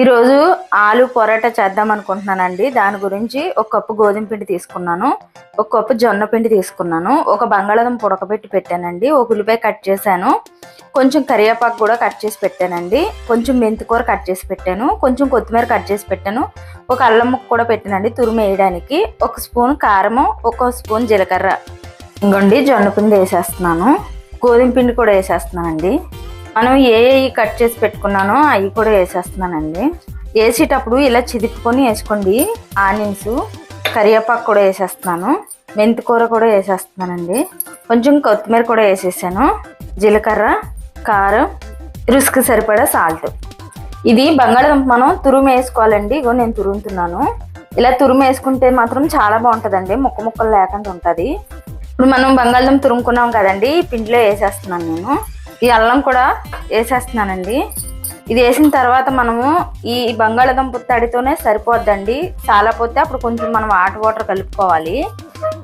ఈరోజు ఆలు పొరాటా చేద్దాం అనుకుంటున్నానండి. దాని గురించి ఒక కప్పు గోధుమ పిండి తీసుకున్నాను. ఒక కప్పు జొన్న పిండి తీసుకున్నాను. ఒక బంగాళాదుంప ఉడకబెట్టి పెట్టానండి. ఒక ఉల్లిపాయ కట్ చేశాను. కొంచెం కరివేపాకు కూడా కట్ చేసి పెట్టానండి. కొంచెం మెంతికూర కట్ చేసి పెట్టాను. కొంచెం కొత్తిమీర కట్ చేసి పెట్టాను. ఒక అల్లం ముక్క కూడా పెట్టానండి తురుము వేయడానికి. ఒక స్పూన్ కారము ఒక స్పూన్ జీలకర్ర. ఇంకోండి జొన్న పిండి వేసేస్తున్నాను. గోధుమ పిండి కూడా వేసేస్తున్నానండి. మనం ఏ కట్ చేసి పెట్టుకున్నానో అవి కూడా వేసేస్తున్నానండి. వేసేటప్పుడు ఇలా చిదుపుకొని వేసుకోండి. ఆనియన్స్ కరివేపాకు కూడా వేసేస్తున్నాను. మెంతికూర కూడా వేసేస్తున్నానండి. కొంచెం కొత్తిమీర కూడా వేసేసాను. జీలకర్ర కారం రుసుకు సరిపడా సాల్ట్. ఇది బంగాళదుంప మనం తురుము వేసుకోవాలండి. ఇగో నేను తురుముతున్నాను. ఇలా తురుము వేసుకుంటే మాత్రం చాలా బాగుంటుందండి. ముక్క ముక్కలు లేకుండా ఉంటుంది. ఇప్పుడు మనం బంగాళదుంప తురుముకున్నాం కదండి. పిండిలో వేసేస్తున్నాను నేను. ఈ అల్లం కూడా వేసేస్తున్నానండి. ఇది వేసిన తర్వాత మనము ఈ బంగాళదుంప తడితోనే సరిపోద్దండి. చాలా పోతే అప్పుడు కొంచెం మనం హాట్ వాటర్ కలుపుకోవాలి.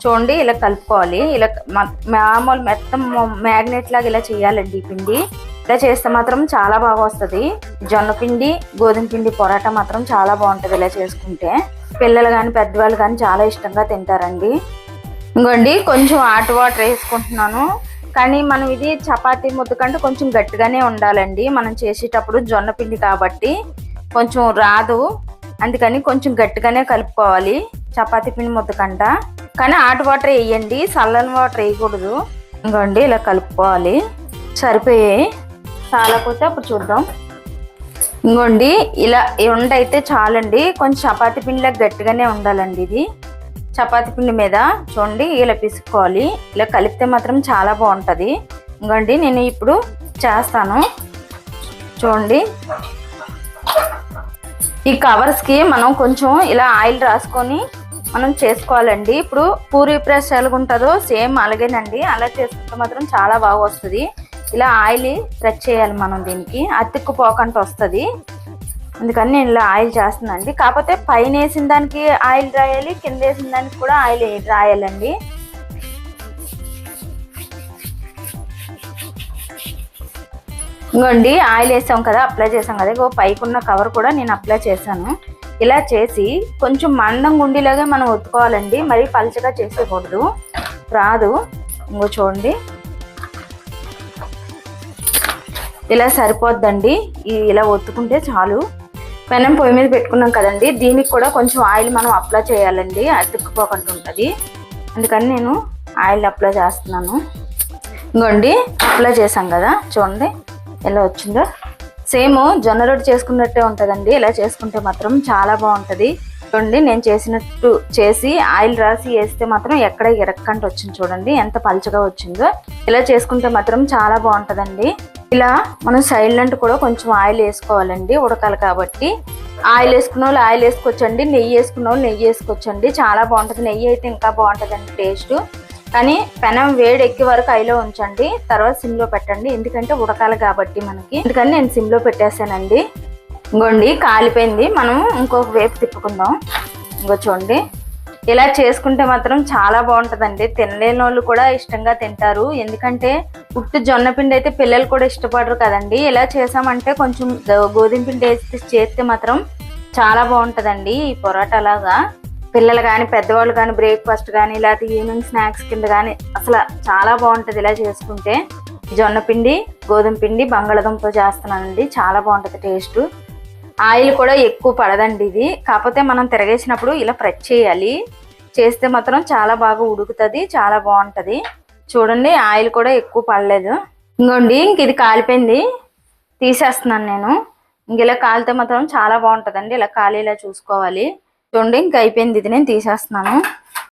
చూడండి ఇలా కలుపుకోవాలి. ఇలా మామూలు మెత్తం మ్యాగ్నెట్ లాగా ఇలా చేయాలండి ఈ పిండి. ఇలా చేస్తే మాత్రం చాలా బాగా వస్తుంది. జొన్న పిండి గోధుమ పిండి పొరాటా మాత్రం చాలా బాగుంటుంది ఇలా చేసుకుంటే. పిల్లలు కానీ పెద్దవాళ్ళు కానీ చాలా ఇష్టంగా తింటారండి. ఇంకోండి కొంచెం హాట్ వాటర్ వేసుకుంటున్నాను. కానీ మనం ఇది చపాతీ ముద్ద కంటే కొంచెం గట్టిగానే ఉండాలండి. మనం చేసేటప్పుడు జొన్న పిండి కాబట్టి కొంచెం రాదు. అందుకని కొంచెం గట్టిగానే కలుపుకోవాలి చపాతీ పిండి ముద్ద కంట. కానీ హాట్ వాటర్ వేయండి చల్లని వాటర్ వేయకూడదు. ఇంకోండి ఇలా కలుపుకోవాలి. సరిపోయాయి చాలకపోతే అప్పుడు చూద్దాం. ఇంకోండి ఇలా ఉండైతే అయితే చాలండి. కొంచెం చపాతీ పిండిలా గట్టిగానే ఉండాలండి ఇది. చపాతీ పిండి మీద చూడండి ఇలా పిసుకోవాలి. ఇలా కలిపితే మాత్రం చాలా బాగుంటుంది. ఇంకండి నేను ఇప్పుడు చేస్తాను. చూడండి. ఈ కవర్స్కి మనం కొంచెం ఇలా ఆయిల్ రాసుకొని మనం చేసుకోవాలండి. ఇప్పుడు పూరి ప్రెస్ ఎలాగుంటుందో సేమ్ అలాగేనండి. అలా చేసుకుంటే మాత్రం చాలా బాగా వస్తుంది. ఇలా ఆయిల్ ప్రెస్ చేయాలి మనం దీనికి. అతుక్కుపోకుండా వస్తుంది అందుకని నేను ఇలా ఆయిల్ చేస్తున్నానండి. కాకపోతే పైన వేసిన దానికి ఆయిల్ రాయాలి కింద వేసిన దానికి కూడా ఆయిల్ రాయాలండి. ఇంకోండి ఆయిల్ వేసాం కదా అప్లై చేసాం కదా ఇగో పైకి ఉన్న కవర్ కూడా నేను అప్లై చేశాను. ఇలా చేసి కొంచెం మందం గుండిలాగా మనం ఒత్తుకోవాలండి. మరీ పలచగా చేసేకూడదు రాదు. ఇంకో చూడండి. ఇలా సరిపోద్దండి. ఇలా ఒత్తుకుంటే చాలు. పెనం పొయ్యి మీద పెట్టుకున్నాం కదండి. దీనికి కూడా కొంచెం ఆయిల్ మనం అప్లై చేయాలండి. అతుక్కుపోకుండా ఉంటుంది. అందుకని నేను ఆయిల్ అప్లై చేస్తున్నాను. ఇంకోండి అప్లై చేసాం కదా. చూడండి ఎలా వచ్చిందో. సేమ్ జొన్న రొట్టె చేసుకున్నట్టే ఉంటుందండి. ఇలా చేసుకుంటే మాత్రం చాలా బాగుంటుంది. చూడండి నేను చేసినట్టు చేసి ఆయిల్ రాసి వేస్తే మాత్రం ఎక్కడ ఎరక్కంట వచ్చింది చూడండి. ఎంత పలుచగా వచ్చిందో. ఇలా చేసుకుంటే మాత్రం చాలా బాగుంటుందండి. ఇలా మనం సైలెంట్ కూడా కొంచెం ఆయిల్ వేసుకోవాలండి ఉడకాలి కాబట్టి. ఆయిల్ వేసుకున్న వాళ్ళు ఆయిల్ వేసుకోవచ్చండి నెయ్యి వేసుకున్న వాళ్ళు నెయ్యి వేసుకోవచ్చండి. చాలా బాగుంటుంది. నెయ్యి అయితే ఇంకా బాగుంటుందండి టేస్ట్. కానీ పెనం వేడి వరకు ఐలో ఉంచండి తర్వాత సిమ్లో పెట్టండి. ఎందుకంటే ఉడకాలి కాబట్టి మనకి. ఎందుకని నేను సిమ్లో పెట్టేసానండి పెట్టేశానండి. ఇంకోండి కాలిపోయింది. మనం ఇంకొక వేపు తిప్పుకుందాం. ఇంకో చూడండి. ఇలా చేసుకుంటే మాత్రం చాలా బాగుంటుందండి. తినలేని వాళ్ళు కూడా ఇష్టంగా తింటారు. ఎందుకంటే ఉట్టు జొన్న పిండి అయితే పిల్లలు కూడా ఇష్టపడరు కదండి. ఇలా చేసామంటే కొంచెం గోధుమ పిండి వేసి చేస్తే మాత్రం చాలా బాగుంటుందండి ఈ పొరాటా లాగా. పిల్లలు కానీ పెద్దవాళ్ళు కానీ బ్రేక్ఫాస్ట్ కానీ లేకపోతే ఈవినింగ్ స్నాక్స్ కింద కానీ అసలు చాలా బాగుంటుంది ఇలా చేసుకుంటే. జొన్న పిండి గోధుమ పిండి బంగాళదుంప చేస్తున్నానండి. చాలా బాగుంటుంది టేస్ట్. ఆయిల్ కూడా ఎక్కువ పడదండి ఇది. కాకపోతే మనం తిరగేసినప్పుడు ఇలా ప్రెస్ చేయాలి. చేస్తే మాత్రం చాలా బాగా ఉడుకుతుంది చాలా బాగుంటుంది. చూడండి ఆయిల్ కూడా ఎక్కువ పడలేదు. ఇంకోండి ఇంక ఇది కాలిపోయింది. తీసేస్తున్నాను నేను. ఇంక ఇలా కాలితే మాత్రం చాలా బాగుంటుందండి. ఇలా కాలేలా చూసుకోవాలి. చూడండి ఇంక అయిపోయింది ఇది. నేను తీసేస్తున్నాను.